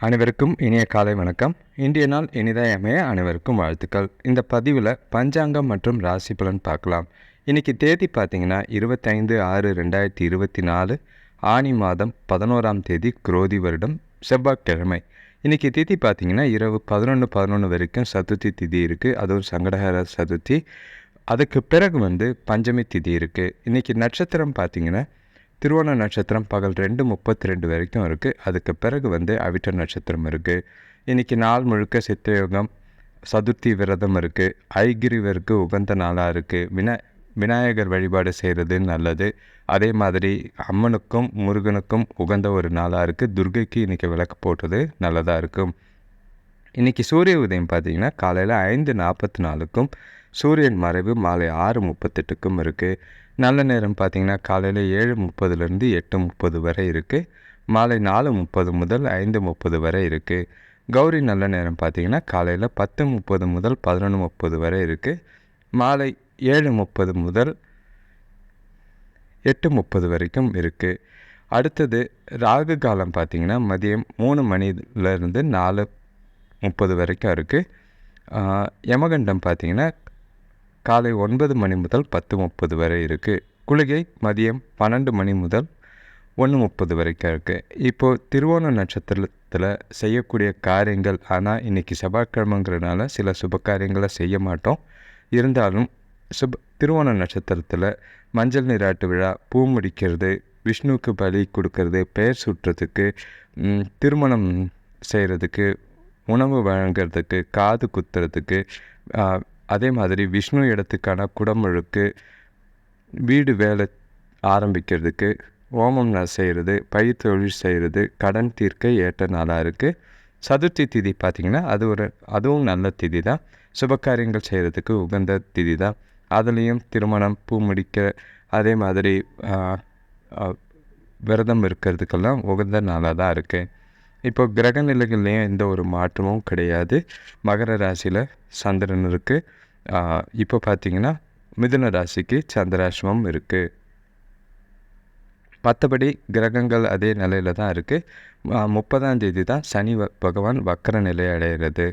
அனைவருக்கும் இனிய காலை வணக்கம். இன்றைய நாள் இனிதாய் அமைய அனைவருக்கும் வாழ்த்துக்கள். இந்த பதிவில் பஞ்சாங்கம் மற்றும் ராசி பலன் பார்க்கலாம். இன்றைக்கி தேதி பார்த்தீங்கன்னா இருபத்தைந்து ஆறு ரெண்டாயிரத்தி இருபத்தி நாலு ஆனி மாதம் பதினோராம் தேதி குரோதி வருடம் செவ்வாய்க்கிழமை. இன்றைக்கி திதி பார்த்தீங்கன்னா இரவு பதினொன்று பதினொன்று வரைக்கும் சதுர்த்தி திதி இருக்குது அதுவும் சங்கடஹர சதுர்த்தி. அதுக்கு பிறகு வந்து பஞ்சமி திதி இருக்குது இன்றைக்கி நட்சத்திரம் பார்த்திங்கன்னா திருவோண நட்சத்திரம் பகல் ரெண்டு முப்பத்தி ரெண்டு வரைக்கும் இருக்குது அதுக்கு பிறகு வந்து அவிட்ட நட்சத்திரம் இருக்குது இன்றைக்கி நாள் முழுக்க சித்தயோகம் சதுர்த்தி விரதம் இருக்குது ஐகிரிவருக்கு உகந்த நாளாக இருக்குது வினா விநாயகர் வழிபாடு செய்கிறது நல்லது. அதே மாதிரி அம்மனுக்கும் முருகனுக்கும் உகந்த ஒரு நாளாக இருக்குது துர்கைக்கு இன்றைக்கி விளக்கு போட்டது நல்லதாக இருக்கும். இன்றைக்கி சூரிய உதயம் பார்த்திங்கன்னா காலையில் ஐந்து நாற்பத்தி நாலுக்கும் சூரியன் மறைவு மாலை ஆறு முப்பத்தெட்டுக்கும் இருக்குது நல்ல நேரம் பார்த்திங்கன்னா காலையில் ஏழு முப்பதுலேருந்து எட்டு முப்பது வரை இருக்குது மாலை நாலு முப்பது முதல் ஐந்து முப்பது வரை இருக்குது கௌரி நல்ல நேரம் பார்த்திங்கன்னா காலையில் பத்து முப்பது முதல் பதினொன்று முப்பது வரை இருக்குது மாலை ஏழு முப்பது முதல் எட்டு முப்பது வரைக்கும் இருக்குது அடுத்தது ராகு காலம் பார்த்திங்கன்னா மதியம் மூணு மணிலேருந்து நாலு முப்பது வரைக்கும் இருக்குது யமகண்டம் பார்த்திங்கன்னா காலை ஒன்பது மணி முதல் பத்து முப்பது வரை இருக்குது குளிகை மதியம் பன்னெண்டு மணி முதல் ஒன்று முப்பது வரைக்கும் இருக்குது இப்போது திருவோண நட்சத்திரத்தில் செய்யக்கூடிய காரியங்கள் ஆனால் இன்றைக்கி செவ்வாய்க்கிழமைங்கிறனால சில சுப காரியங்களை செய்ய மாட்டோம். இருந்தாலும் சுப திருவோண நட்சத்திரத்தில் மஞ்சள் நீராட்டு விழா பூ முடிக்கிறது விஷ்ணுவுக்கு பலி கொடுக்கறது பெயர் சுற்றுறதுக்கு திருமணம் செய்கிறதுக்கு உணவு வழங்குறதுக்கு காது குத்துறதுக்கு அதே மாதிரி விஷ்ணு இடத்துக்கான குடமுழுக்கு வீடு வேலை ஆரம்பிக்கிறதுக்கு ஓமம் செய்கிறது பயிர் தொழில் செய்கிறது கடன் தீர்க்க ஏற்ற நாளாக இருக்குது சதுர்த்தி திதி பார்த்திங்கன்னா அது ஒரு அதுவும் நல்ல திதி தான். சுபகாரியங்கள் செய்கிறதுக்கு உகந்த திதி தான். அதுலேயும் திருமணம் பூ முடிக்க அதே மாதிரி விரதம் இருக்கிறதுக்கெல்லாம் உகந்த நாளாக தான் இருக்குது இப்போ கிரக நிலைகள்லேயும் எந்த ஒரு மாற்றமும் கிடையாது. மகர ராசியில் சந்திரன் இருக்குது இப்போ பார்த்தீங்கன்னா மிதுன ராசிக்கு சந்திராசிரமம் இருக்குது மற்றபடி கிரகங்கள் அதே நிலையில் தான் இருக்குது முப்பதாம் தேதி தான் சனி பகவான் வக்கர நிலை அடைகிறது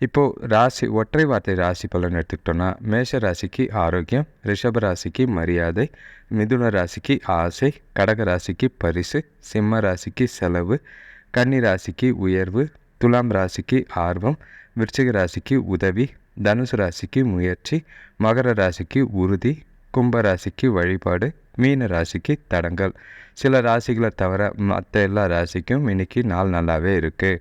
இப்போது ராசி ஒற்றை வார்த்தை ராசி பலன் எடுத்துக்கிட்டோன்னா மேஷ ராசிக்கு ஆரோக்கியம் ரிஷப ராசிக்கு மரியாதை மிதுன ராசிக்கு ஆசை கடக ராசிக்கு பரிசு சிம்ம ராசிக்கு செலவு கன்னி ராசிக்கு உயர்வு துலாம் ராசிக்கு ஆர்வம் விருச்சிக ராசிக்கு உதவி தனுசு ராசிக்கு முயற்சி மகர ராசிக்கு உறுதி கும்ப ராசிக்கு வழிபாடு மீன ராசிக்கு தடங்கள். சில ராசிகளை தவிர மற்ற எல்லா ராசிக்கும் இன்றைக்கி நாள் நல்லாவே இருக்குது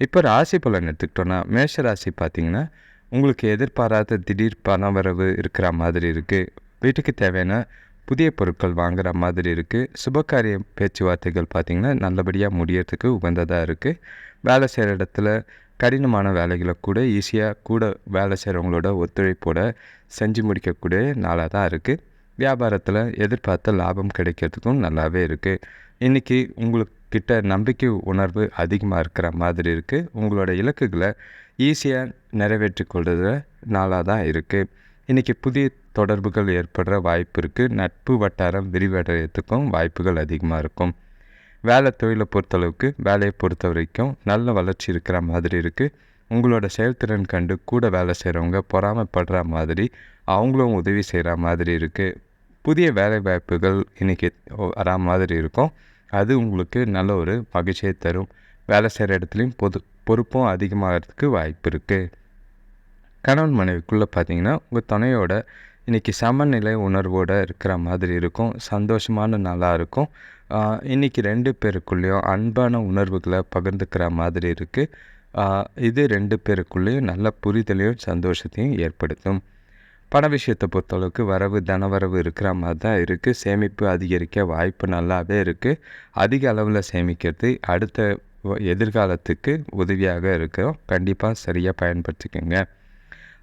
இப்போ ராசி பலன் எடுத்துக்கிட்டோன்னா மேஷ ராசி பார்த்திங்கன்னா உங்களுக்கு எதிர்பாராத திடீர் பணவரவு இருக்கிற மாதிரி இருக்குது வீட்டுக்கு தேவையான புதிய பொருட்கள் வாங்குகிற மாதிரி இருக்குது சுபகாரிய பேச்சுவார்த்தைகள் பார்த்திங்கன்னா நல்லபடியாக முடியறதுக்கு உகந்ததாக இருக்குது வேலை செய்கிற இடத்துல கடினமான வேலைகளை கூட ஈஸியாக கூட வேலை செய்கிறவங்களோட ஒத்துழைப்போட செஞ்சு முடிக்கக்கூடிய நாளாக தான் இருக்குது வியாபாரத்தில் எதிர்பார்த்த லாபம் கிடைக்கிறதுக்கும் நல்லாவே இருக்குது இன்றைக்கி உங்களுக்கிட்ட நம்பிக்கை உணர்வு அதிகமாக இருக்கிற மாதிரி இருக்குது உங்களோட இலக்குகளை ஈஸியாக நிறைவேற்றி கொள்கிற நாளாக தான் இருக்குது இன்றைக்கி புதிய தொடர்புகள் ஏற்படுற வாய்ப்பு இருக்குது நட்பு வட்டாரம் விரிவடைகிறதுக்கும் வாய்ப்புகள் அதிகமாக இருக்கும். வேலை தொழிலை பொறுத்தளவுக்கு வேலையை பொறுத்த வரைக்கும் நல்ல வளர்ச்சி இருக்கிற மாதிரி இருக்குது உங்களோட செயல்திறன் கண்டு கூட வேலை செய்கிறவங்க பொறாமைப்படுற மாதிரி அவங்களும் உதவி செய்கிற மாதிரி இருக்குது புதிய வேலை வாய்ப்புகள் இன்றைக்கி வரா மாதிரி இருக்கும். அது உங்களுக்கு நல்ல ஒரு மகிழ்ச்சியை தரும். வேலை செய்கிற இடத்துலையும் பொது பொறுப்பும் அதிகமாகிறதுக்கு வாய்ப்பு இருக்குது கணவன் மனைவிக்குள்ளே பார்த்தீங்கன்னா உங்கள் துணையோட இன்றைக்கி சமநிலை உணர்வோடு இருக்கிற மாதிரி இருக்கும். சந்தோஷமான நாளாக இருக்கும். இன்றைக்கி ரெண்டு பேருக்குள்ளேயும் அன்பான உணர்வுகளை பகிர்ந்துக்கிற மாதிரி இருக்குது இது ரெண்டு பேருக்குள்ளேயும் நல்ல புரிதலையும் சந்தோஷத்தையும் ஏற்படுத்தும். பண விஷயத்தை பொறுத்தளவுக்கு வரவு தனவரவு இருக்கிற மாதிரி தான் இருக்குது சேமிப்பு அதிகரிக்க வாய்ப்பு நல்லாவே இருக்குது அதிக அளவில் சேமிக்கிறது அடுத்த எதிர்காலத்துக்கு உதவியாக இருக்கும் கண்டிப்பாக சரியாக பயன்படுத்திக்கோங்க.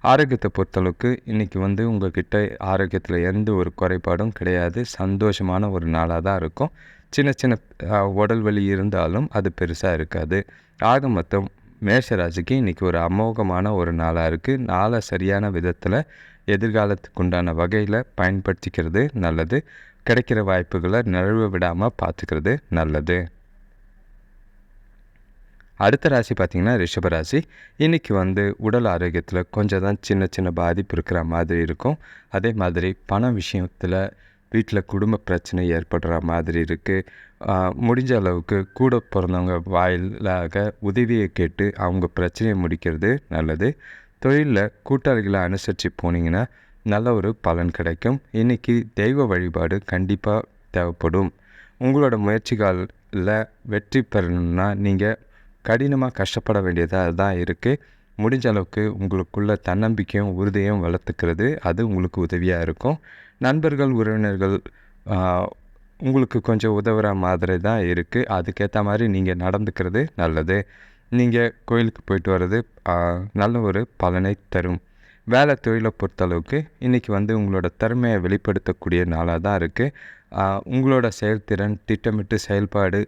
ஆரோக்கியத்தை பொறுத்தளவுக்கு இன்றைக்கி வந்து உங்கள்கிட்ட ஆரோக்கியத்தில் எந்த ஒரு குறைபாடும் கிடையாது. சந்தோஷமான ஒரு நாளாக தான் இருக்கும். சின்ன சின்ன உடல் வலி இருந்தாலும் அது பெருசாக இருக்காது. ஆக மொத்தம் மேஷராசிக்கு இன்றைக்கி ஒரு அமோகமான ஒரு நாளாக இருக்குது நாளை சரியான விதத்தில் எதிர்காலத்துக்கு உண்டான வகையில் பயன்படுத்திக்கிறது நல்லது. கிடைக்கிற வாய்ப்புகளை நழுவ விடாமல் பார்த்துக்கிறது நல்லது. அடுத்த ராசி பார்த்திங்கன்னா ரிஷபராசி. இன்றைக்கி வந்து உடல் ஆரோக்கியத்தில் கொஞ்சம் தான் சின்ன சின்ன பாதிப்பு இருக்கிற மாதிரி இருக்கும். அதே மாதிரி பண விஷயத்தில் வீட்டில் குடும்ப பிரச்சனை ஏற்படுற மாதிரி இருக்குது முடிஞ்ச அளவுக்கு கூட பிறந்தவங்க வாயிலாக உதவியை கேட்டு அவங்க பிரச்சனையை முடிக்கிறது நல்லது. தொழிலில் கூட்டாளிகளை அனுசரித்து போனீங்கன்னா நல்ல ஒரு பலன் கிடைக்கும். இன்றைக்கி தெய்வ வழிபாடு கண்டிப்பாக தேவைப்படும். உங்களோட முயற்சிகளில் வெற்றி பெறணும்னா நீங்கள் கடினமாக கஷ்டப்பட வேண்டியதாக தான் இருக்குது முடிஞ்ச அளவுக்கு உங்களுக்குள்ள தன்னம்பிக்கையும் உறுதியும் வளர்த்துக்கிறது. அது உங்களுக்கு உதவியாக இருக்கும். நண்பர்கள் உறவினர்கள் உங்களுக்கு கொஞ்சம் உதவுற மாதிரி தான் இருக்குது அதுக்கேற்ற மாதிரி நீங்கள் நடந்துக்கிறது நல்லது. நீங்கள் கோயிலுக்கு போயிட்டு வர்றது நல்ல ஒரு பலனை தரும். வேலை தொழிலை பொறுத்தளவுக்கு இன்றைக்கி வந்து உங்களோட திறமையை வெளிப்படுத்தக்கூடிய நாளாக தான் இருக்குது உங்களோட செயல்திறன் திட்டமிட்டு செயல்பாடு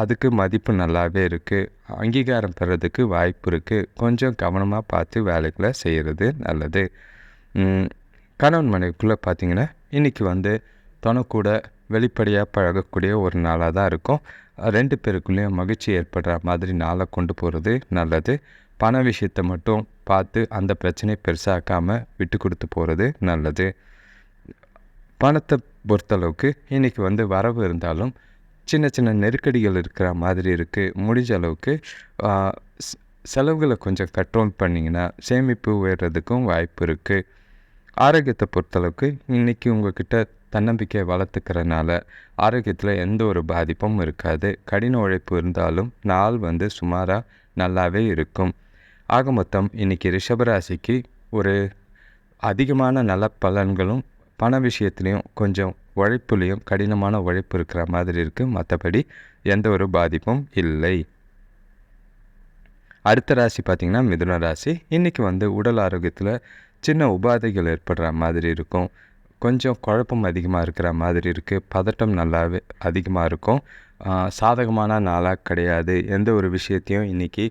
அதுக்கு மதிப்பு நல்லாவே இருக்குது அங்கீகாரம் பெறதுக்கு வாய்ப்பு இருக்குது கொஞ்சம் கவனமாக பார்த்து வேலைகளை செய்கிறது நல்லது. கணவன் மனைவிக்குள்ளே பார்த்தீங்கன்னா இன்றைக்கி வந்து தனக்கூட வெளிப்படையாக பழகக்கூடிய ஒரு நாளாக தான் இருக்கும். ரெண்டு பேருக்குள்ளேயும் மகிழ்ச்சி ஏற்படுற மாதிரி நாளை கொண்டு போகிறது நல்லது. பண விஷயத்தை மட்டும் பார்த்து அந்த பிரச்சனையை பெருசாக்காமல் விட்டு கொடுத்து போகிறது நல்லது. பணத்தை பொறுத்தளவுக்கு இன்றைக்கி வந்து வரவு இருந்தாலும் சின்ன சின்ன நெருக்கடிகள் இருக்கிற மாதிரி இருக்குது முடிஞ்ச அளவுக்கு செலவுகளை கொஞ்சம் கண்ட்ரோல் பண்ணிங்கன்னா சேமிப்பு உயர்றதுக்கும் வாய்ப்பு இருக்குது ஆரோக்கியத்தை பொறுத்தளவுக்கு இன்றைக்கி உங்கள்கிட்ட தன்னம்பிக்கையை வளர்த்துக்கிறனால ஆரோக்கியத்தில் எந்த ஒரு பாதிப்பும் இருக்காது. கடின உழைப்பு இருந்தாலும் நாள் வந்து சுமாராக நல்லாவே இருக்கும். ஆக மொத்தம் இன்றைக்கி ரிஷபராசிக்கு ஒரு அதிகமான நல்ல பலன்களும் பண விஷயத்துலேயும் கொஞ்சம் உழைப்புலேயும் கடினமான உழைப்பு இருக்கிற மாதிரி இருக்குது மற்றபடி எந்த ஒரு பாதிப்பும் இல்லை. அடுத்த ராசி பார்த்திங்கன்னா மிதுன ராசி. இன்றைக்கி வந்து உடல் ஆரோக்கியத்தில் சின்ன உபாதைகள் ஏற்படுற மாதிரி இருக்கும். கொஞ்சம் குழப்பம் அதிகமாக இருக்கிற மாதிரி இருக்குது பதட்டம் நல்லாவே அதிகமாக இருக்கும். சாதகமான நாளாக கிடையாது. எந்த ஒரு விஷயத்தையும் இன்றைக்கி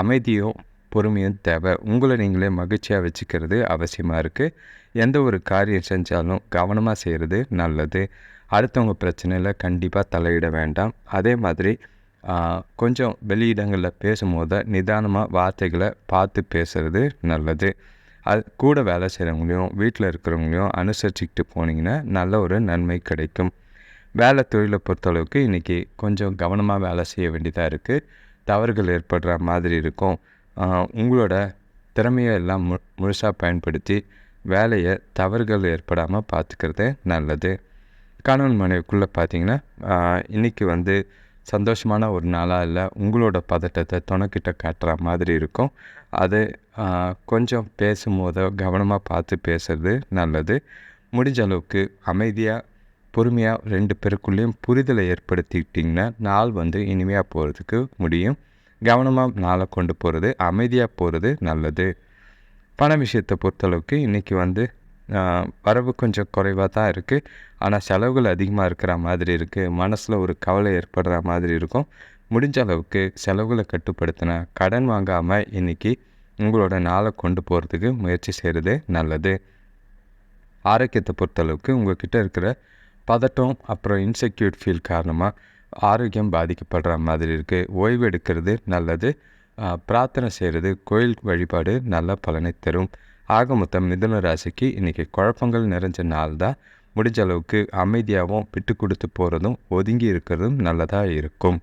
அமைதியும் பொறுமையும் தேவை. உங்களை நீங்களே மகிழ்ச்சியாக வச்சுக்கிறது அவசியமாக இருக்குது எந்த ஒரு காரியம் செஞ்சாலும் கவனமாக செய்கிறது நல்லது. அடுத்தவங்க பிரச்சனையில் கண்டிப்பாக தலையிட வேண்டாம். அதே மாதிரி கொஞ்சம் வெளியிடங்களில் பேசும்போது நிதானமாக வார்த்தைகளை பார்த்து பேசுகிறது நல்லது. அது கூட வேலை செய்கிறவங்களையும் வீட்டில் இருக்கிறவங்களையும் அனுசரிச்சுக்கிட்டு போனீங்கன்னா நல்ல ஒரு நன்மை கிடைக்கும். வேலை தொழிலை பொறுத்தளவுக்கு இன்றைக்கி கொஞ்சம் கவனமாக வேலை செய்ய வேண்டியதாக இருக்குது தவறுகள் ஏற்படுற மாதிரி இருக்கும். உங்களோட திறமையை எல்லாம் மு முழுசாக பயன்படுத்தி வேலையை தவறுகள் ஏற்படாமல் பார்த்துக்கிறது நல்லது. கணவன் மனைவிக்குள்ளே பார்த்தீங்கன்னா இன்றைக்கி வந்து சந்தோஷமான ஒரு நாளாக இல்லை உங்களோட பதட்டத்தை துணைக்கிட்ட காட்டுற மாதிரி இருக்கும். அது கொஞ்சம் பேசும்போதோ கவனமாக பார்த்து பேசுறது நல்லது. முடிஞ்ச அளவுக்கு அமைதியாக பொறுமையாக ரெண்டு பேருக்குள்ளேயும் புரிதலை ஏற்படுத்திக்கிட்டிங்கன்னா நாள் வந்து இனிமையாக போகிறதுக்கு முடியும். கவனமாக நாளை கொண்டு போகிறது அமைதியாக போகிறது நல்லது. பண விஷயத்தை பொறுத்தளவுக்கு இன்றைக்கி வந்து வரவு கொஞ்சம் குறைவாக தான் இருக்குது ஆனால் செலவுகள் அதிகமாக இருக்கிற மாதிரி இருக்குது மனசில் ஒரு கவலை ஏற்படுற மாதிரி இருக்கும். முடிஞ்ச அளவுக்கு செலவுகளை கட்டுப்படுத்தின கடன் வாங்காமல் இன்றைக்கி உங்களோட நாளை கொண்டு போகிறதுக்கு முயற்சி செய்கிறது நல்லது. ஆரோக்கியத்தை பொறுத்தளவுக்கு உங்கள்கிட்ட இருக்கிற பதட்டம் அப்புறம் இன்செக்யூர்ட் ஃபீல் காரணமாக ஆரோக்கியம் பாதிக்கப்படுற மாதிரி இருக்குது ஓய்வு எடுக்கிறது நல்லது. பிரார்த்தனை செய்கிறது கோயில் வழிபாடு நல்ல பலனை தரும். ஆக மொத்தம் மிதுன ராசிக்கு இன்றைக்கி குழப்பங்கள் நிறைஞ்ச நாள் தான். முடிஞ்ச அளவுக்கு அமைதியாகவும் விட்டு கொடுத்து போகிறதும் ஒதுங்கி இருக்கிறதும் நல்லதாக இருக்கும்.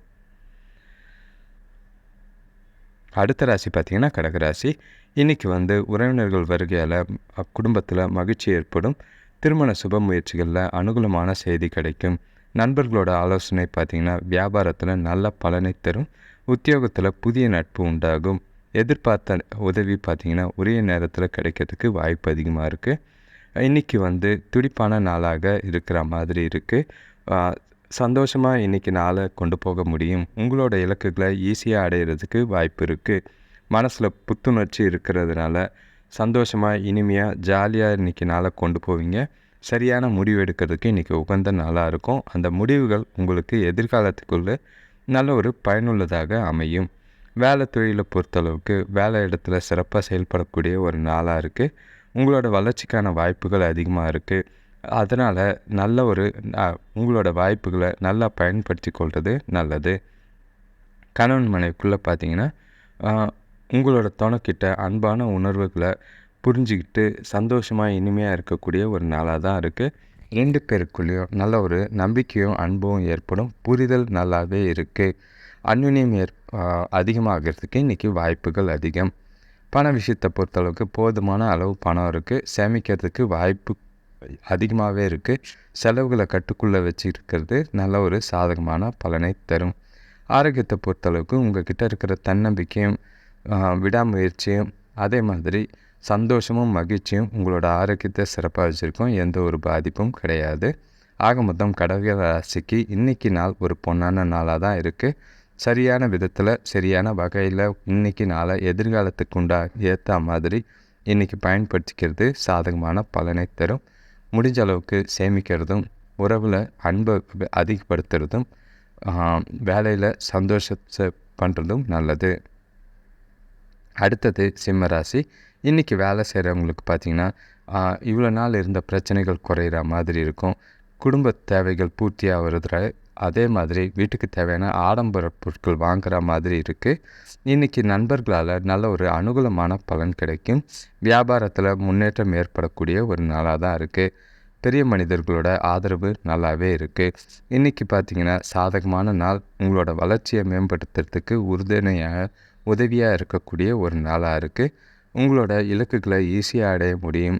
அடுத்த ராசி பார்த்திங்கன்னா கடகராசி இன்றைக்கி வந்து உறவினர்கள் வருகையால் குடும்பத்தில் மகிழ்ச்சி ஏற்படும். திருமண சுப முயற்சிகளில் அனுகூலமான செய்தி கிடைக்கும். நண்பர்களோட ஆலோசனை பார்த்திங்கன்னா வியாபாரத்தில் நல்ல பலனை தரும். உத்தியோகத்தில் புதிய நட்பு உண்டாகும். எதிர்பார்த்த உதவி பார்த்திங்கன்னா உரிய நேரத்தில் கிடைக்கிறதுக்கு வாய்ப்பு அதிகமாக இருக்குது இன்றைக்கி வந்து துடிப்பான நாளாக இருக்கிற மாதிரி இருக்குது சந்தோஷமாக இன்றைக்கி நாளை கொண்டு போக முடியும். உங்களோட இலக்குகளை ஈஸியாக அடையிறதுக்கு வாய்ப்பு இருக்குது மனசில் புத்துணர்ச்சி இருக்கிறதுனால சந்தோஷமாக இனிமையாக ஜாலியாக இன்றைக்கி நாளை கொண்டு போவீங்க. சரியான முடிவு எடுக்கிறதுக்கு இன்றைக்கி உகந்த நாளாக இருக்கும். அந்த முடிவுகள் உங்களுக்கு எதிர்காலத்துக்குள்ளே நல்ல ஒரு பயனுள்ளதாக அமையும். வேலை தொழிலை பொறுத்தளவுக்கு வேலை இடத்துல சிறப்பாக செயல்படக்கூடிய ஒரு நாளாக இருக்குது உங்களோட வளர்ச்சிக்கான வாய்ப்புகள் அதிகமாக இருக்குது அதனால் நல்ல ஒரு உங்களோட வாய்ப்புகளை நல்லா பயன்படுத்தி கொள்வது நல்லது. கணவன் மனைவிக்குள்ளே பார்த்தீங்கன்னா உங்களோட துணைக்கிட்ட அன்பான உணர்வுகளை புரிஞ்சுக்கிட்டு சந்தோஷமாக இனிமையாக இருக்கக்கூடிய ஒரு நாளாக தான் இருக்குது ரெண்டு பேருக்குள்ளேயும் நல்ல ஒரு நம்பிக்கையும் அன்பும் ஏற்படும். புரிதல் நல்லாவே இருக்குது அந்யுன்யம் ஏற் அதிகமாகிறதுக்கு இன்றைக்கி வாய்ப்புகள் அதிகம். பண விஷயத்தை பொறுத்தளவுக்கு போதுமான அளவு பணம் இருக்குது சேமிக்கிறதுக்கு வாய்ப்பு அதிகமாகவே இருக்குது செலவுகளை கட்டுக்குள்ளே வச்சுருக்கிறது நல்ல ஒரு சாதகமான பலனை தரும். ஆரோக்கியத்தை பொறுத்தளவுக்கு உங்கள் கிட்டே இருக்கிற தன்னம்பிக்கையும் விடாமுயற்சியும் அதே மாதிரி சந்தோஷமும் மகிழ்ச்சியும் உங்களோட ஆரோக்கியத்தை சிறப்பாக வச்சுருக்கோம். எந்த ஒரு பாதிப்பும் கிடையாது. ஆக மொத்தம் கடக ராசிக்கு இன்றைக்கி நாள் ஒரு பொன்னான நாளாக தான் இருக்குது சரியான விதத்தில் சரியான வகையில் இன்றைக்கி நாளை எதிர்காலத்துக்கு உண்டா ஏற்ற மாதிரி இன்றைக்கி பயன்படுத்திக்கிறது சாதகமான பலனை தரும். முடிஞ்ச அளவுக்கு சேமிக்கிறதும் உறவில் அன்பை அதிகப்படுத்துறதும் வேலையில் சந்தோஷத்தை பண்ணுறதும் நல்லது. அடுத்தது சிம்மராசி இன்றைக்கி வேலை செய்கிறவங்களுக்கு பார்த்திங்கன்னா இவ்வளோ நாள் இருந்த பிரச்சனைகள் குறையிற மாதிரி இருக்கும். குடும்ப தேவைகள் பூர்த்தியாக வருதுற அதே மாதிரி வீட்டுக்கு தேவையான ஆடம்பர பொருட்கள் வாங்குகிற மாதிரி இருக்குது இன்றைக்கி நண்பர்களால் நல்ல ஒரு அனுகூலமான பலன் கிடைக்கும். வியாபாரத்தில் முன்னேற்றம் ஏற்படக்கூடிய ஒரு நாளாக தான் இருக்குது பெரிய மனிதர்களோட ஆதரவு நல்லாவே இருக்குது இன்றைக்கி பார்த்திங்கன்னா சாதகமான நாள். உங்களோட வளர்ச்சியை மேம்படுத்துறதுக்கு உறுதுணையாக உதவியாக இருக்கக்கூடிய ஒரு நாளாக இருக்குது உங்களோட இலக்குகளை ஈஸியாக அடைய முடியும்.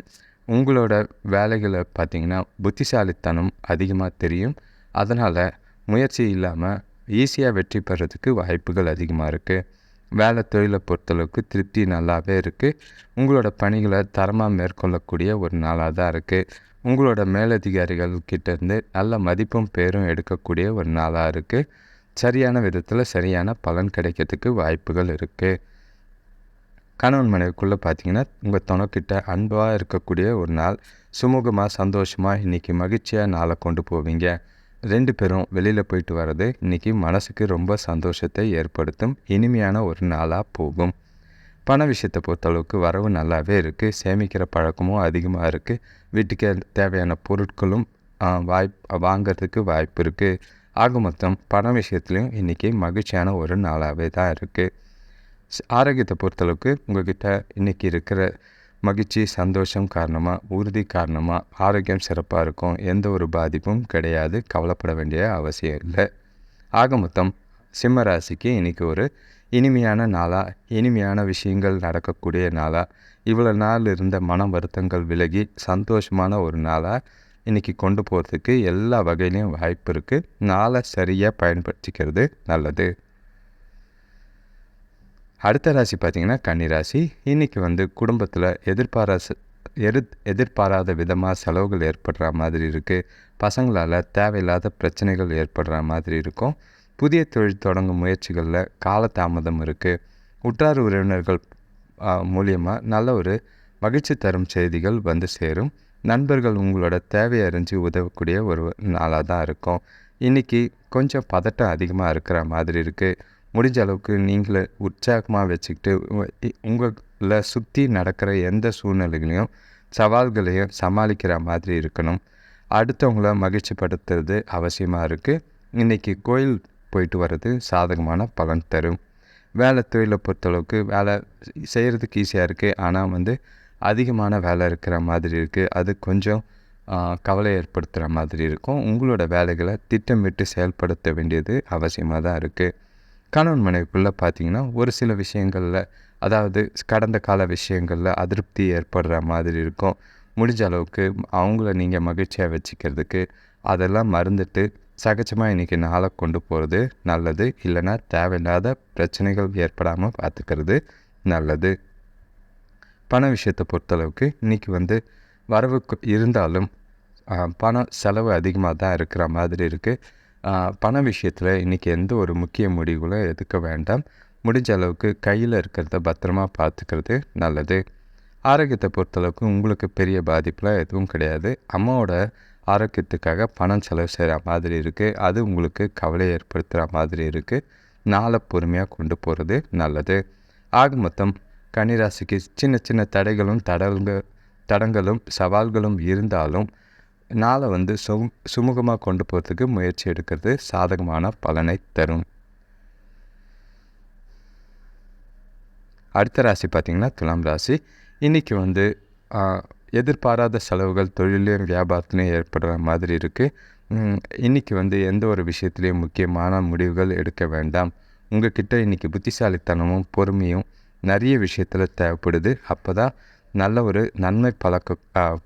உங்களோட வேலைகளை பார்த்திங்கன்னா புத்திசாலித்தனம் அதிகமாக தெரியும். அதனால் முயற்சி இல்லாமல் ஈஸியாக வெற்றி பெறதுக்கு வாய்ப்புகள் அதிகமாக இருக்குது வேலை தொழிலை பொறுத்தளவுக்கு திருப்தி நல்லாவே இருக்குது உங்களோட பணிகளை தரமாக மேற்கொள்ளக்கூடிய ஒரு நாளாக தான் இருக்குது உங்களோட மேலதிகாரிகள் கிட்டேருந்து நல்ல மதிப்பும் பேரும் எடுக்கக்கூடிய ஒரு நாளாக இருக்குது சரியான விதத்தில் சரியான பலன் கிடைக்கிறதுக்கு வாய்ப்புகள் இருக்குது கணவன் மனைவிக்குள்ளே பார்த்தீங்கன்னா உங்கள் துணைக்கிட்ட அன்பாக இருக்கக்கூடிய ஒரு நாள். சுமூகமாக சந்தோஷமாக இன்றைக்கி மகிழ்ச்சியாக நாளை கொண்டு போவீங்க. ரெண்டு பேரும் வெளியில் போயிட்டு வர்றது இன்றைக்கி மனசுக்கு ரொம்ப சந்தோஷத்தை ஏற்படுத்தும். இனிமையான ஒரு நாளாக போகும். பண விஷயத்தை பொறுத்தளவுக்கு வரவு நல்லாவே இருக்குது சேமிக்கிற பழக்கமும் அதிகமாக இருக்குது வீட்டுக்கு தேவையான பொருட்களும் வாய்ப் வாங்கிறதுக்கு வாய்ப்பு இருக்குது ஆக மொத்தம் பண விஷயத்துலையும் இன்றைக்கி மகிழ்ச்சியான ஒரு நாளாகவே தான் இருக்குது ஆரோக்கியத்தை பொறுத்தளவுக்கு உங்கள்கிட்ட இன்றைக்கி இருக்கிற மகிழ்ச்சி சந்தோஷம் காரணமாக உறுதி காரணமாக ஆரோக்கியம் சிறப்பாக இருக்கும் எந்த ஒரு பாதிப்பும் கிடையாது கவலைப்பட வேண்டிய அவசியம் இல்லை. ஆக மொத்தம் சிம்ம ராசிக்கு இன்றைக்கி ஒரு இனிமையான நாளாக இனிமையான விஷயங்கள் நடக்கக்கூடிய நாளாக இவ்வளோ நாள் இருந்த மன வருத்தங்கள் விலகி சந்தோஷமான ஒரு நாளாக இன்றைக்கி கொண்டு போகிறதுக்கு எல்லா வகையிலையும் வாய்ப்பு இருக்குது நாளை சரியாக பயன்படுத்திக்கிறது நல்லது. அடுத்த ராசி பார்த்திங்கன்னா கன்னிராசி இன்றைக்கி வந்து குடும்பத்தில் எதிர்பாரா எரு எதிர்பாராத விதமாக செலவுகள் ஏற்படுற மாதிரி இருக்குது பசங்களால் தேவையில்லாத பிரச்சனைகள் ஏற்படுற மாதிரி இருக்கும். புதிய தொழில் தொடங்கும் முயற்சிகளில் காலதாமதம் இருக்குது உற்றார் உறவினர்கள் மூலியமாக நல்ல ஒரு மகிழ்ச்சி தரும் செய்திகள் வந்து சேரும். நண்பர்கள் உங்களோட தேவையை அறிஞ்சு உதவக்கூடிய ஒரு நாளாக தான் இருக்கும். இன்றைக்கி கொஞ்சம் பதட்டம் அதிகமாக இருக்கிற மாதிரி இருக்குது முடிஞ்ச அளவுக்கு நீங்களே உற்சாகமாக வச்சுக்கிட்டு உங்களை சுற்றி நடக்கிற எந்த சூழ்நிலைகளையும் சவால்களையும் சமாளிக்கிற மாதிரி இருக்கணும். அடுத்தவங்கள மகிழ்ச்சிப்படுத்துறது அவசியமாக இருக்குது இன்றைக்கி கோயில் போயிட்டு வர்றது சாதகமான பலன் தரும். வேலை தொழிலை பொறுத்தளவுக்கு வேலை செய்கிறதுக்கு ஈஸியாக இருக்குது ஆனால் வந்து அதிகமான வேலை இருக்கிற மாதிரி இருக்குது அது கொஞ்சம் கவலை ஏற்படுத்துகிற மாதிரி இருக்கும். உங்களோட வேலைகளை திட்டமிட்டு செயல்படுத்த வேண்டியது அவசியமாக தான் இருக்குது கணவன் மனைவிக்குள்ளே பார்த்தீங்கன்னா ஒரு சில விஷயங்களில் அதாவது கடந்த கால விஷயங்களில் அதிருப்தி ஏற்படுற மாதிரி இருக்கும். முடிஞ்ச அளவுக்கு அவங்கள நீங்கள் மகிழ்ச்சியாக வச்சுக்கிறதுக்கு அதெல்லாம் மறந்துட்டு சகஜமாக இன்றைக்கி நாளை கொண்டு போகிறது நல்லது. இல்லைன்னா தேவையில்லாத பிரச்சனைகள் ஏற்படாமல் பார்த்துக்கிறது நல்லது. பண விஷயத்தை பொறுத்தளவுக்கு இன்றைக்கி வந்து வரவுக்கு இருந்தாலும் பணம் செலவு அதிகமாக தான் இருக்கிற மாதிரி இருக்குது பண விஷயத்தில் இன்றைக்கி எந்த ஒரு முக்கிய முடிவுகளும் எடுக்க வேண்டாம். முடிஞ்ச அளவுக்கு கையில் இருக்கிறத பத்திரமா பார்த்துக்கிறது நல்லது. ஆரோக்கியத்தை பொறுத்தளவுக்கு உங்களுக்கு பெரிய பாதிப்புலாம் எதுவும் கிடையாது. அம்மாவோட ஆரோக்கியத்துக்காக பணம் செலவு செய்கிற மாதிரி இருக்குது அது உங்களுக்கு கவலை ஏற்படுத்துகிற மாதிரி இருக்குது நாளை பொறுமையாக கொண்டு போகிறது நல்லது. ஆக மொத்தம் கன்னிராசிக்கு சின்ன சின்ன தடைகளும் தடங்க தடங்களும் சவால்களும் இருந்தாலும் நாளை வந்து சு சுமூகமாக கொண்டு போகிறதுக்கு முயற்சி எடுக்கிறது சாதகமான பலனை தரும். அடுத்த ராசி பார்த்திங்கன்னா துலாம் ராசி. இன்றைக்கி வந்து எதிர்பாராத செலவுகள் தொழிலையும் வியாபாரத்துலையும் ஏற்படுற மாதிரி இருக்குது இன்றைக்கி வந்து எந்த ஒரு விஷயத்துலையும் முக்கியமான முடிவுகள் எடுக்க வேண்டாம். உங்ககிட்ட இன்றைக்கி புத்திசாலித்தனமும் பொறுமையும் நிறைய விஷயத்தில் தேவைப்படுது. அப்போ தான் நல்ல ஒரு நன்மை பழக்க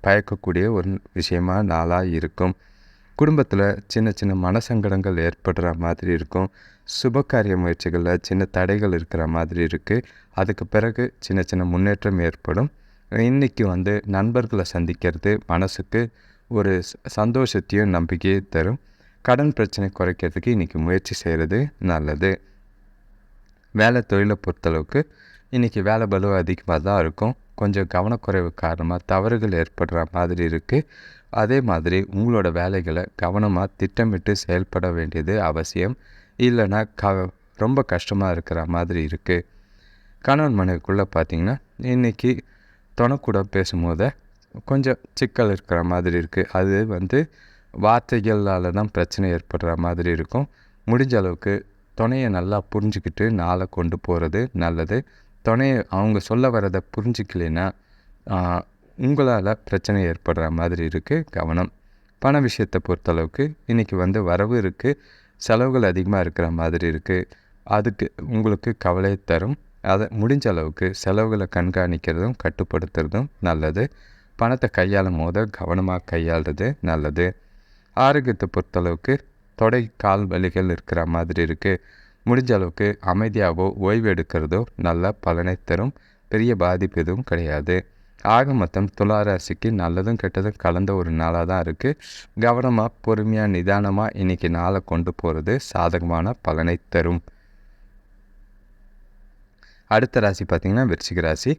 பயக்கக்கூடிய ஒரு விஷயமா நாளாக இருக்கும். குடும்பத்தில் சின்ன சின்ன மனசங்கடங்கள் ஏற்படுற மாதிரி இருக்கும். சுபகாரிய முயற்சிகளில் சின்ன தடைகள் இருக்கிற மாதிரி இருக்குது அதுக்கு பிறகு சின்ன சின்ன முன்னேற்றம் ஏற்படும். இன்றைக்கி வந்து நண்பர்களை சந்திக்கிறது மனசுக்கு ஒரு சந்தோஷத்தையும் நம்பிக்கையும் தரும். கடன் பிரச்சனை குறைக்கிறதுக்கு இன்றைக்கி முயற்சி செய்கிறது நல்லது. வேலை தொழிலை பொறுத்தளவுக்கு இன்றைக்கி வேலை பலு அதிகமாக தான் இருக்கும். கொஞ்சம் கவனக்குறைவு காரணமாக தவறுகள் ஏற்படுற மாதிரி இருக்குது அதே மாதிரி உங்களோட வேலைகளை கவனமாக திட்டமிட்டு செயல்பட வேண்டியது அவசியம். இல்லைன்னா க ரொம்ப கஷ்டமாக இருக்கிற மாதிரி இருக்குது கணவன் மனைவிக்குள்ளே பார்த்திங்கன்னா இன்றைக்கி துணக்கூட பேசும்போது கொஞ்சம் சிக்கல் இருக்கிற மாதிரி இருக்குது அது வந்து வார்த்தைகளால் தான் பிரச்சனை ஏற்படுற மாதிரி இருக்கும். முடிஞ்ச அளவுக்கு துணையை நல்லா புரிஞ்சுக்கிட்டு நாளை கொண்டு போகிறது நல்லது. துணையை அவங்க சொல்ல வரதை புரிஞ்சிக்கலைன்னா உங்களால் பிரச்சனை ஏற்படுற மாதிரி இருக்குது கவனம். பண விஷயத்தை பொறுத்தளவுக்கு இன்றைக்கி வந்து வரவு இருக்குது செலவுகள் அதிகமாக இருக்கிற மாதிரி இருக்குது அதுக்கு உங்களுக்கு கவலை தரும். அதை முடிஞ்ச அளவுக்கு செலவுகளை கண்காணிக்கிறதும் கட்டுப்படுத்துறதும் நல்லது. பணத்தை கையாளும் போது கவனமாக கையாளுறது நல்லது. ஆரோக்கியத்தை பொறுத்தளவுக்கு தொடை கால் வலிகள் இருக்கிற மாதிரி இருக்குது முடிஞ்ச அளவுக்கு அமைதியாகவோ ஓய்வு எடுக்கிறதோ நல்ல பலனை தரும். பெரிய பாதிப்பு எதுவும் கிடையாது. ஆக மொத்தம் துலா ராசிக்கு நல்லதும் கெட்டதும் கலந்த ஒரு நாளாக தான் இருக்குது கவனமாக பொறுமையாக நிதானமாக இன்றைக்கி நாளை கொண்டு போகிறது சாதகமான பலனை தரும். அடுத்த ராசி பார்த்திங்கன்னா விருச்சிக ராசி.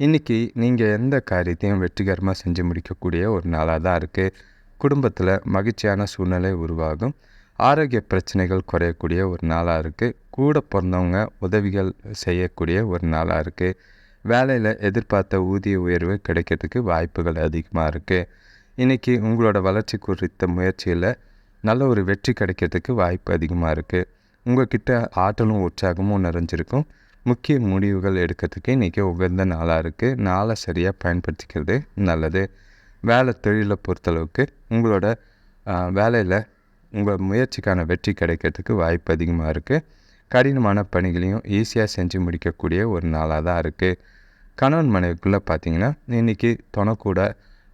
இன்றைக்கி நீங்கள் எந்த காரியத்தையும் வெற்றிகரமாக செஞ்சு முடிக்கக்கூடிய ஒரு நாளாக தான் இருக்குது குடும்பத்தில் மகிழ்ச்சியான சூழ்நிலை உருவாகும். ஆரோக்கிய பிரச்சனைகள் குறையக்கூடிய ஒரு நாளாக இருக்குது கூட பிறந்தவங்க உதவிகள் செய்யக்கூடிய ஒரு நாளாக இருக்குது வேலையில் எதிர்பார்த்த ஊதிய உயர்வு கிடைக்கிறதுக்கு வாய்ப்புகள் அதிகமாக இருக்குது இன்றைக்கி உங்களோட வளர்ச்சி குறித்த முயற்சியில் நல்ல ஒரு வெற்றி கிடைக்கிறதுக்கு வாய்ப்பு அதிகமாக இருக்குது உங்கள்கிட்ட ஆற்றலும் உற்சாகமும் நிறைஞ்சிருக்கும். முக்கிய முடிவுகள் எடுக்கிறதுக்கு இன்றைக்கி உகந்த நாளாக இருக்குது நாளை சரியாக பயன்படுத்திக்கிறது நல்லது. வேலை தொழிலை பொறுத்தளவுக்கு உங்களோட வேலையில் உங்கள் முயற்சிக்கான வெற்றி கிடைக்கிறதுக்கு வாய்ப்பு அதிகமாக இருக்குது கடினமான பணிகளையும் ஈஸியாக செஞ்சு முடிக்கக்கூடிய ஒரு நாளாக தான் இருக்குது கணவன் மனைவிக்குள்ளே பார்த்தீங்கன்னா இன்றைக்கி துணைக்கூட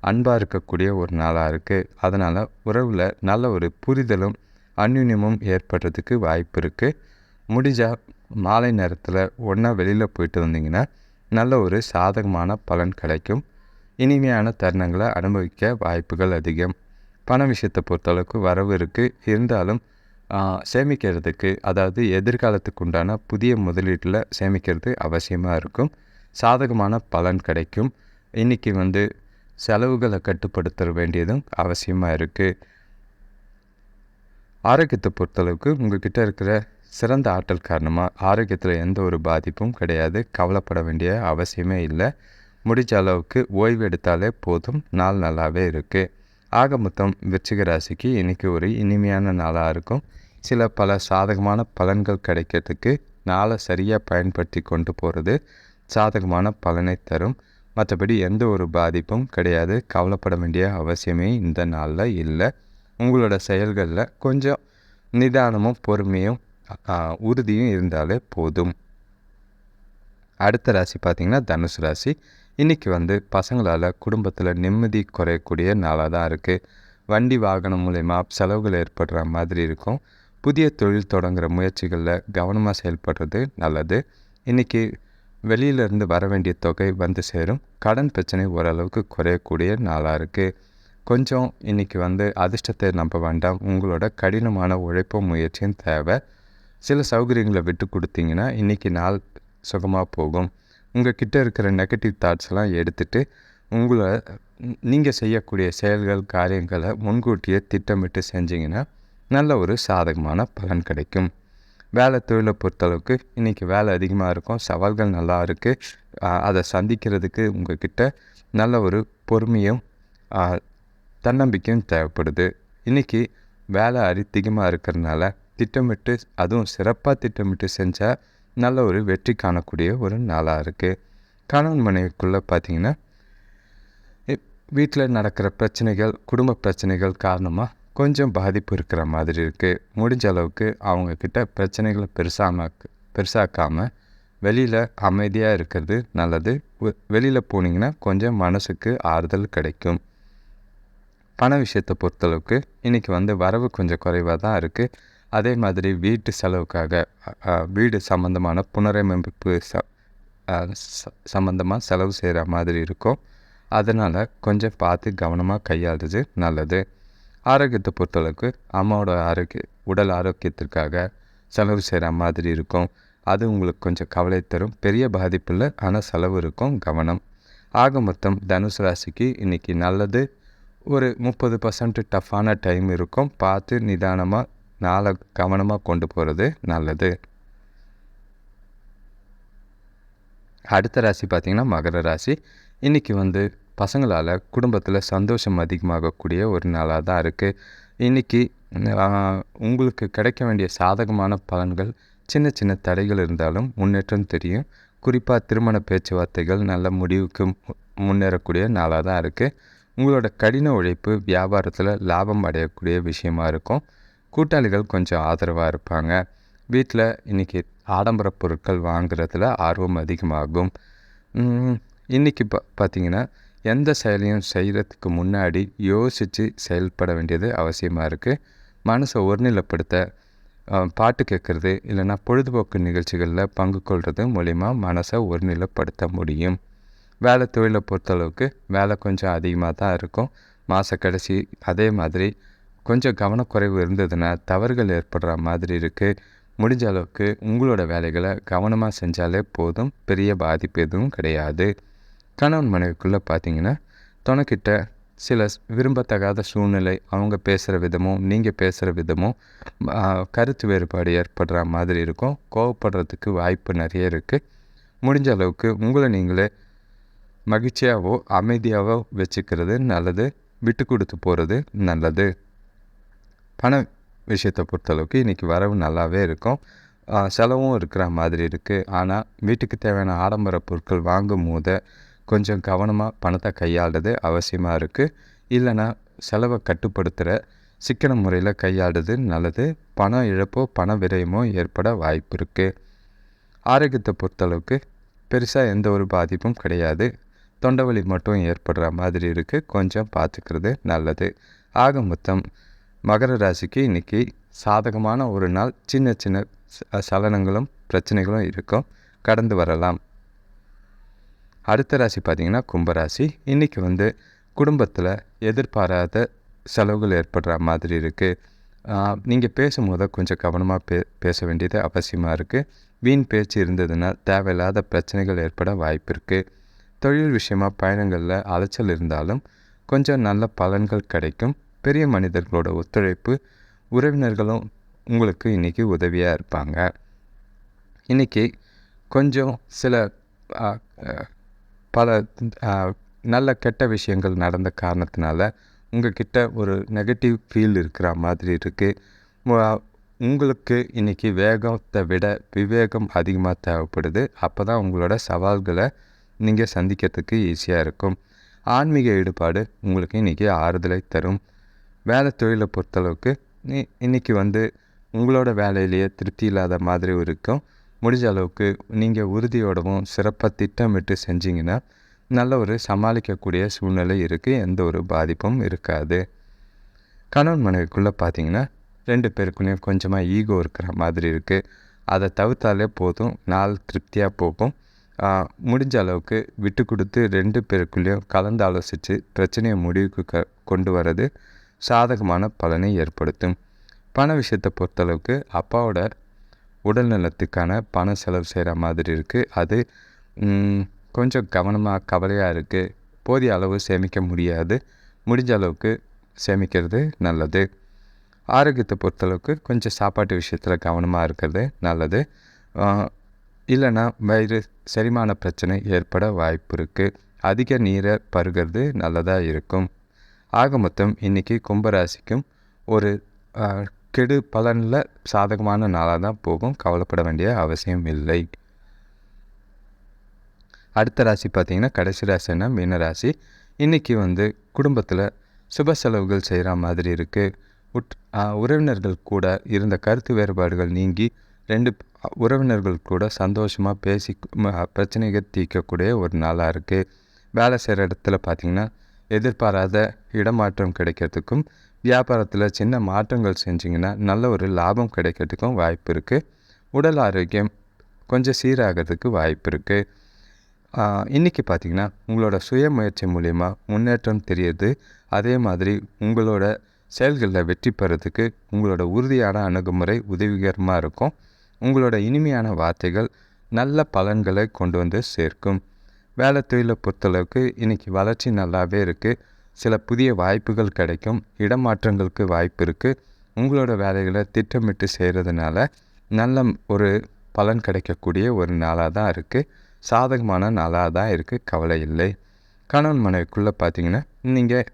அன்பாக இருக்கக்கூடிய ஒரு நாளாக இருக்குது அதனால் உறவில் நல்ல ஒரு புரிதலும் அந்யுன்யமும் ஏற்படுறதுக்கு வாய்ப்பு இருக்குது முடிஞ்சால் மாலை நேரத்தில் ஒன்றா வெளியில் போயிட்டு வந்தீங்கன்னா நல்ல ஒரு சாதகமான பலன் கிடைக்கும். இனிமையான தருணங்களை அனுபவிக்க வாய்ப்புகள் அதிகம். பண விஷயத்தை பொறுத்தளவுக்கு வரவு இருக்குது இருந்தாலும் சேமிக்கிறதுக்கு அதாவது எதிர்காலத்துக்கு உண்டான புதிய முதலீட்டில் சேமிக்கிறது அவசியமாக இருக்கும். சாதகமான பலன் கிடைக்கும். இன்றைக்கி வந்து செலவுகளை கட்டுப்படுத்த வேண்டியதும் அவசியமாக இருக்குது ஆரோக்கியத்தை பொறுத்தளவுக்கு உங்ககிட்ட இருக்கிற சிறந்த ஆற்றல் காரணமாக ஆரோக்கியத்தில் எந்த ஒரு பாதிப்பும் கிடையாது. கவலைப்பட வேண்டிய அவசியமே இல்லை. முடிஞ்ச அளவுக்கு ஓய்வு எடுத்தாலே போதும். நாள் நல்லாவே இருக்குது ஆக மொத்தம் விருச்சிக ராசிக்கு இன்றைக்கி ஒரு இனிமையான நாளாக இருக்கும். சில பல சாதகமான பலன்கள் கிடைக்கிறதுக்கு நாளை சரியாக பயன்படுத்தி கொண்டு போகிறது சாதகமான பலனை தரும். மற்றபடி எந்த ஒரு பாதிப்பும் கிடையாது. கவலைப்பட வேண்டிய அவசியமே இந்த நாளில் இல்லை. உங்களோட செயல்களில் கொஞ்சம் நிதானமும் பொறுமையும் உறுதியும் இருந்தாலே போதும். அடுத்த ராசி பார்த்திங்கன்னா தனுசு ராசி. இன்றைக்கி வந்து பசங்களால் குடும்பத்தில் நிம்மதி குறையக்கூடிய நாளாக தான் இருக்குது வண்டி வாகனம் மூலயமா செலவுகள் ஏற்படுற மாதிரி இருக்கும். புதிய தொழில் தொடங்குகிற முயற்சிகளில் கவனமாக செயல்படுறது நல்லது. இன்றைக்கி வெளியிலேருந்து வர வேண்டிய தொகை வந்து சேரும். கடன் பிரச்சனை ஓரளவுக்கு குறையக்கூடிய நாளாக இருக்குது கொஞ்சம் இன்றைக்கி வந்து அதிர்ஷ்டத்தை நம்ப வேண்டாம். உங்களோட கடினமான உழைப்பும் முயற்சியும் தேவை. சில சௌகரியங்களை விட்டு கொடுத்தீங்கன்னா இன்றைக்கி நாள் சுகமாக போகும். உங்கள் கிட்டே இருக்கிற நெகட்டிவ் தாட்ஸ் எல்லாம் எடுத்துட்டு உங்களை நீங்கள் செய்யக்கூடிய செயல்கள் காரியங்களை முன்கூட்டியே திட்டமிட்டு செஞ்சிங்கன்னா நல்ல ஒரு சாதகமான பலன் கிடைக்கும். வேலை தொழிலை பொறுத்தளவுக்கு இன்றைக்கி வேலை அதிகமாக இருக்கும் சவால்கள் நல்லா இருக்குது அதை சந்திக்கிறதுக்கு உங்கள்கிட்ட நல்ல ஒரு பொறுமையும் தன்னம்பிக்கையும் தேவைப்படுது. இன்றைக்கி வேலை அதிகமாக இருக்கிறதுனால திட்டமிட்டு அதுவும் சிறப்பாக திட்டமிட்டு செஞ்சால் நல்ல ஒரு வெற்றி காணக்கூடிய ஒரு நாளாக இருக்குது கணவன் மனைவிக்குள்ளே பார்த்தீங்கன்னா வீட்டில் நடக்கிற பிரச்சனைகள் குடும்ப பிரச்சனைகள் காரணமாக கொஞ்சம் பாதிப்பு இருக்கிற மாதிரி இருக்குது முடிஞ்ச அளவுக்கு அவங்கக்கிட்ட பிரச்சனைகளை பெருசாம பெருசாக்காமல் வெளியில் அமைதியாக இருக்கிறது நல்லது. வெளியில் போனீங்கன்னா கொஞ்சம் மனசுக்கு ஆறுதல் கிடைக்கும். பண விஷயத்தை பொறுத்தளவுக்கு இன்றைக்கி வந்து வரவு கொஞ்சம் குறைவாக தான் இருக்குது அதே மாதிரி வீட்டு செலவுக்காக வீடு சம்மந்தமான புனரமைப்பு ச சம்மந்தமாக செலவு செய்கிற மாதிரி இருக்கும். அதனால் கொஞ்சம் பார்த்து கவனமாக கையாளுறது நல்லது. ஆரோக்கியத்தை பொறுத்தளவுக்கு அம்மாவோட ஆரோக்கிய உடல் ஆரோக்கியத்திற்காக செலவு செய்கிற மாதிரி இருக்கும். அது உங்களுக்கு கொஞ்சம் கவலை தரும். பெரிய பாதிப்பு இல்லை ஆனால் செலவு இருக்கும் கவனம். ஆக மொத்தம் தனுசு ராசிக்கு இன்றைக்கி நல்லது. ஒரு முப்பது பர்சன்ட் டஃப்பான டைம் இருக்கும். பார்த்து நிதானமாக நாளை கவனமாக கொண்டு போகிறது நல்லது. அடுத்த ராசி பார்த்திங்கன்னா மகர ராசி. இன்றைக்கி வந்து பசங்களால் குடும்பத்தில் சந்தோஷம் அதிகமாகக்கூடிய ஒரு நாளாக தான் இருக்குது இன்றைக்கி உங்களுக்கு கிடைக்க வேண்டிய சாதகமான பலன்கள் சின்ன சின்ன தடைகள் இருந்தாலும் முன்னேற்றம் தெரியும். குறிப்பாக திருமண பேச்சுவார்த்தைகள் நல்ல முடிவுக்கு முன்னேறக்கூடிய நாளாக தான் இருக்குது உங்களோட கடின உழைப்பு வியாபாரத்தில் லாபம் அடையக்கூடிய விஷயமா இருக்கும். கூட்டாளிகள் கொஞ்சம் ஆதரவாக இருப்பாங்க. வீட்டில் இன்றைக்கி ஆடம்பர பொருட்கள் வாங்குறதுல ஆர்வம் அதிகமாகும். இன்றைக்கி பா பார்த்திங்கன்னா எந்த செயலையும் செய்கிறதுக்கு முன்னாடி யோசித்து செயல்பட வேண்டியது அவசியமாக இருக்குது மனசை ஒருநிலைப்படுத்த பாட்டு கேட்குறது இல்லைன்னா பொழுதுபோக்கு நிகழ்ச்சிகளில் பங்கு கொள்வது மூலிமா மனசை ஒருநிலைப்படுத்த முடியும். வேலை தொழிலை பொறுத்தளவுக்கு வேலை கொஞ்சம் அதிகமாக தான் இருக்கும். மாத கடைசி அதே மாதிரி கொஞ்சம் கவனக்குறைவு இருந்ததுன்னா தவறுகள் ஏற்படுற மாதிரி இருக்குது முடிஞ்ச அளவுக்கு உங்களோட வேலைகளை கவனமாக செஞ்சாலே போதும் பெரிய பாதிப்பு எதுவும் கிடையாது. கணவன் மனைவிக்குள்ளே பார்த்தீங்கன்னா துணைக்கிட்ட சில விரும்பத்தகாத சூழ்நிலை அவங்க பேசுகிற விதமும் நீங்கள் பேசுகிற விதமும் கருத்து வேறுபாடு ஏற்படுற மாதிரி இருக்கும். கோவப்படுறதுக்கு வாய்ப்பு நிறைய இருக்குது முடிஞ்ச அளவுக்கு உங்களை நீங்களே மகிழ்ச்சியாகவோ அமைதியாகவோ வச்சுக்கிறது நல்லது. விட்டு கொடுத்து போகிறது நல்லது. பண விஷயத்தை பொறுத்தளவுக்கு இன்றைக்கி வரவு நல்லாவே இருக்கும். செலவும் இருக்கிற மாதிரி இருக்குது ஆனால் வீட்டுக்கு தேவையான ஆடம்பர பொருட்கள் வாங்கும் போது கொஞ்சம் கவனமாக பணத்தை கையாளுறது அவசியமாக இருக்குது இல்லைன்னா செலவை கட்டுப்படுத்துகிற சிக்கன முறையில் கையாளுறது நல்லது. பண இழப்போ பண விரயமோ ஏற்பட வாய்ப்பு இருக்குது ஆரோக்கியத்தை பொறுத்தளவுக்கு பெருசாக எந்த ஒரு பாதிப்பும் கிடையாது. தொண்டவலி மட்டும் ஏற்படுற மாதிரி இருக்குது கொஞ்சம் பார்த்துக்கிறது நல்லது. ஆக மொத்தம் மகர ராசிக்கு இன்றைக்கி சாதகமான ஒரு நாள். சின்ன சின்ன சலனங்களும் பிரச்சனைகளும் இருக்கும். கடந்து வரலாம். அடுத்த ராசி பார்த்திங்கன்னா கும்பராசி. இன்றைக்கி வந்து குடும்பத்தில் எதிர்பாராத செலவுகள் ஏற்படுற மாதிரி இருக்குது நீங்கள் பேசும்போது கொஞ்சம் கவனமாக பே பேச வேண்டியது அவசியமாக இருக்குது வீண் பேச்சு இருந்ததுன்னா தேவையில்லாத பிரச்சனைகள் ஏற்பட வாய்ப்பு இருக்குது தொழில் விஷயமாக பயணங்களில் அலைச்சல் இருந்தாலும் கொஞ்சம் நல்ல பலன்கள் கிடைக்கும். பெரிய மனிதர்களோட ஒத்துழைப்பு உறவினர்களும் உங்களுக்கு இன்றைக்கி உதவியாக இருப்பாங்க. இன்றைக்கி கொஞ்சம் சில பல நல்ல கெட்ட விஷயங்கள் நடந்த காரணத்தினால உங்கள்கிட்ட ஒரு நெகட்டிவ் ஃபீல் இருக்கிற மாதிரி இருக்குது உங்களுக்கு இன்றைக்கி வேகத்தை விட விவேகம் அதிகமாக தேவைப்படுது. அப்போ தான் உங்களோட சவால்களை நீங்கள் சந்திக்கிறதுக்கு ஈஸியாக இருக்கும். ஆன்மீக ஈடுபாடு உங்களுக்கு இன்றைக்கி ஆறுதலை தரும். வேலை தொழிலை பொறுத்தளவுக்கு நீ இன்றைக்கி வந்து உங்களோட வேலையிலேயே திருப்தி இல்லாத மாதிரி இருக்கும். முடிஞ்ச அளவுக்கு நீங்கள் உறுதியோடவும் சிறப்பாக திட்டமிட்டு செஞ்சிங்கன்னா நல்ல ஒரு சமாளிக்கக்கூடிய சூழ்நிலை இருக்குது எந்த ஒரு பாதிப்பும் இருக்காது. கணவன் மனைவிக்குள்ளே பார்த்தீங்கன்னா ரெண்டு பேருக்குள்ளேயும் கொஞ்சமாக ஈகோ இருக்கிற மாதிரி இருக்குது அதை தவிர்த்தாலே போதும். நாள் திருப்தியாக போகும். முடிஞ்ச அளவுக்கு விட்டு கொடுத்து ரெண்டு பேருக்குள்ளேயும் கலந்து ஆலோசித்து பிரச்சனையை முடிவுக்கு க கொண்டு வர்றது சாதகமான பலனை ஏற்படுத்தும். பண விஷயத்தை பொறுத்தளவுக்கு அப்பாவோட உடல் நலத்துக்கான பணம் செலவு செய்கிற மாதிரி இருக்குது அது கொஞ்சம் கவனமாக கவலையாக இருக்குது போதிய அளவு சேமிக்க முடியாது. முடிஞ்ச அளவுக்கு சேமிக்கிறது நல்லது. ஆரோக்கியத்தை பொறுத்தளவுக்கு கொஞ்சம் சாப்பாட்டு விஷயத்தில் கவனமாக இருக்கிறது நல்லது. இல்லைன்னா வயிறு செரிமான பிரச்சனை ஏற்பட வாய்ப்பு இருக்குது அதிக நீரை பருகிறது நல்லதாக இருக்கும். ஆக மொத்தம் இன்றைக்கி கும்பராசிக்கும் ஒரு கெடு பலனில் சாதகமான நாளாக தான் போகும். கவலைப்பட வேண்டிய அவசியம் இல்லை. அடுத்த ராசி பார்த்திங்கன்னா கடைசி ராசின்னா மீன ராசி. இன்றைக்கி வந்து குடும்பத்தில் சுப செலவுகள் செய்கிற மாதிரி இருக்குது உட் உறவினர்கள் கூட இருந்த கருத்து வேறுபாடுகள் நீங்கி ரெண்டு உறவினர்கள் கூட சந்தோஷமாக பேசி பிரச்சனைகள் தீர்க்கக்கூடிய ஒரு நாளாக இருக்குது வேலை செய்கிற இடத்துல பார்த்திங்கன்னா எதிர்பாராத இடமாற்றம் கிடைக்கிறதுக்கும் வியாபாரத்தில் சின்ன மாற்றங்கள் செஞ்சிங்கன்னா நல்ல ஒரு லாபம் கிடைக்கிறதுக்கும் வாய்ப்பு இருக்குது உடல் ஆரோக்கியம் கொஞ்சம் சீராகிறதுக்கு வாய்ப்பு இருக்குது இன்றைக்கி பார்த்திங்கன்னா உங்களோட சுய முயற்சி மூலிமா முன்னேற்றம் தெரியுது. அதே மாதிரி உங்களோட செயல்களில் வெற்றி பெறதுக்கு உங்களோட உறுதியான அணுகுமுறை உதவிகரமாக இருக்கும். உங்களோட இனிமையான வார்த்தைகள் நல்ல பலன்களை கொண்டு வந்து சேர்க்கும். வேலை தொழிலை பொறுத்தளவுக்கு இன்றைக்கி வளர்ச்சி நல்லாவே இருக்குது சில புதிய வாய்ப்புகள் கிடைக்கும். இடமாற்றங்களுக்கு வாய்ப்பு இருக்குது உங்களோட வேலைகளை திட்டமிட்டு செய்கிறதுனால நல்ல ஒரு பலன் கிடைக்கக்கூடிய ஒரு நாளாக தான் இருக்குது சாதகமான நாளாக தான் இருக்குது கவலை இல்லை. கணவன் மனைவிக்குள்ளே பார்த்தீங்கன்னா நீங்கள்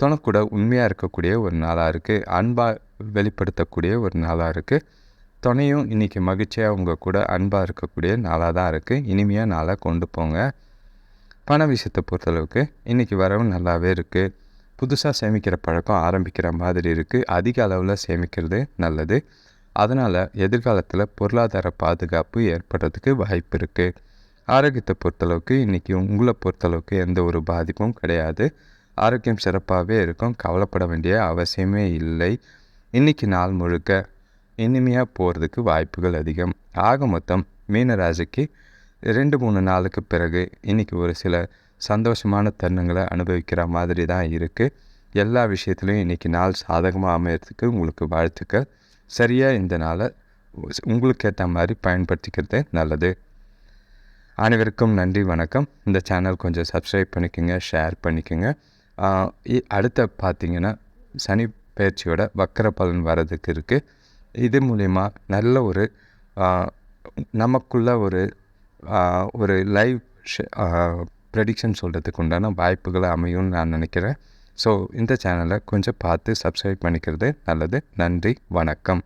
துணக்கூட உண்மையாக இருக்கக்கூடிய ஒரு நாளாக இருக்குது அன்பாக வெளிப்படுத்தக்கூடிய ஒரு நாளாக இருக்குது துணையும் இன்றைக்கி மகிழ்ச்சியாக உங்கள் கூட அன்பாக இருக்கக்கூடிய நாளாக தான் இருக்குது இனிமையாக நாளாக கொண்டு போங்க. பண விஷயத்தை பொறுத்தளவுக்கு இன்றைக்கி வரவு நல்லாவே இருக்குது புதுசாக சேமிக்கிற பழக்கம் ஆரம்பிக்கிற மாதிரி இருக்குது அதிக அளவில் சேமிக்கிறது நல்லது. அதனால் எதிர்காலத்தில் பொருளாதார பாதுகாப்பு ஏற்படுறதுக்கு வாய்ப்பு இருக்குது ஆரோக்கியத்தை பொறுத்தளவுக்கு இன்றைக்கி உங்களை பொறுத்தளவுக்கு எந்த ஒரு பாதிப்பும் கிடையாது. ஆரோக்கியம் சிறப்பாகவே இருக்கும். கவலைப்பட வேண்டிய அவசியமே இல்லை. இன்றைக்கி நாள் முழுக்க இனிமையாக போகிறதுக்கு வாய்ப்புகள் அதிகம். ஆக மொத்தம் மீனராசிக்கு ரெண்டு மூணு நாளுக்கு பிறகு இன்றைக்கி ஒரு சில சந்தோஷமான தருணங்களை அனுபவிக்கிற மாதிரி தான் இருக்குது எல்லா விஷயத்துலையும் இன்றைக்கி நாள் சாதகமாக அமையறதுக்கு உங்களுக்கு வாழ்த்துக்கள். சரியாக இந்த நாளை உங்களுக்கு ஏற்ற மாதிரி பயன்படுத்திக்கிறது நல்லது. அனைவருக்கும் நன்றி வணக்கம். இந்த சேனல் கொஞ்சம் சப்ஸ்கிரைப் பண்ணிக்கோங்க ஷேர் பண்ணிக்கோங்க. அடுத்த பார்த்திங்கன்னா சனி பயிற்சியோட வக்கர பலன் வர்றதுக்கு இருக்குது இது மூலிமா நல்ல ஒரு நமக்குள்ள ஒரு ஒரு லைவ் ப்ரெடிக்ஷன் சொல்கிறதுக்கு உண்டான வாய்ப்புகளை அமையும்னு நான் நினைக்கிறேன். ஸோ இந்த சேனலை கொஞ்சம் பார்த்து சப்ஸ்கிரைப் பண்ணிக்கிறது நல்லது. நன்றி வணக்கம்.